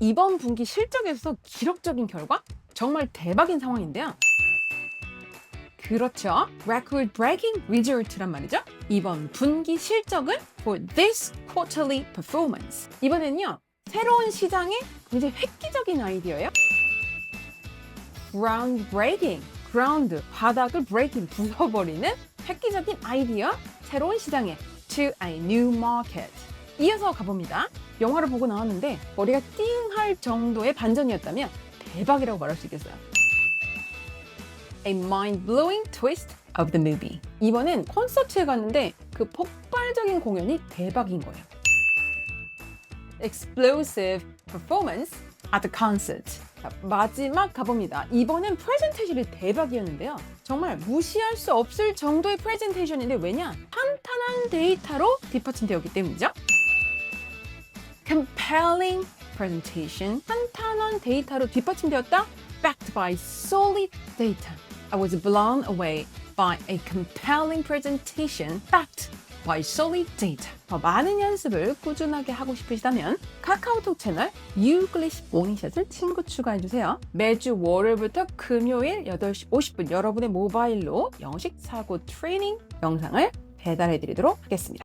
이번 분기 실적에서 기록적인 결과 정말 대박인 상황인데요. 그렇죠. record breaking result란 말이죠. 이번 분기 실적은 for this quarterly performance. 이번엔요. 새로운 시장에 굉장히 획기적인 아이디어예요. ground breaking. ground 바닥을 breaking 부숴버리는 획기적인 아이디어. 새로운 시장에 to a new market. 이어서 가봅니다. 영화를 보고 나왔는데 머리가 띵 할 정도의 반전이었다면 대박이라고 말할 수 있겠어요. A mind-blowing twist of the movie. 이번엔 콘서트에 갔는데 그 폭발적인 공연이 대박인 거예요. Explosive performance at the concert. 자, 마지막 가봅니다. 이번엔 프레젠테이션이 대박이었는데요. 정말 무시할 수 없을 정도의 프레젠테이션인데 왜냐? 탄탄한 데이터로 뒷받침되었기 때문이죠. Compelling presentation, 탄탄한 데이터로 뒷받침되었다. backed by solid data. I was blown away by a compelling presentation backed by solid data. 더 많은 연습을 꾸준하게 하고 싶으시다면 카카오톡 채널 유글리시 모닝샷을 친구 추가해주세요. 매주 월요일부터 금요일 8시 50분 여러분의 모바일로 영식 사고 트레이닝 영상을 배달해드리도록 하겠습니다.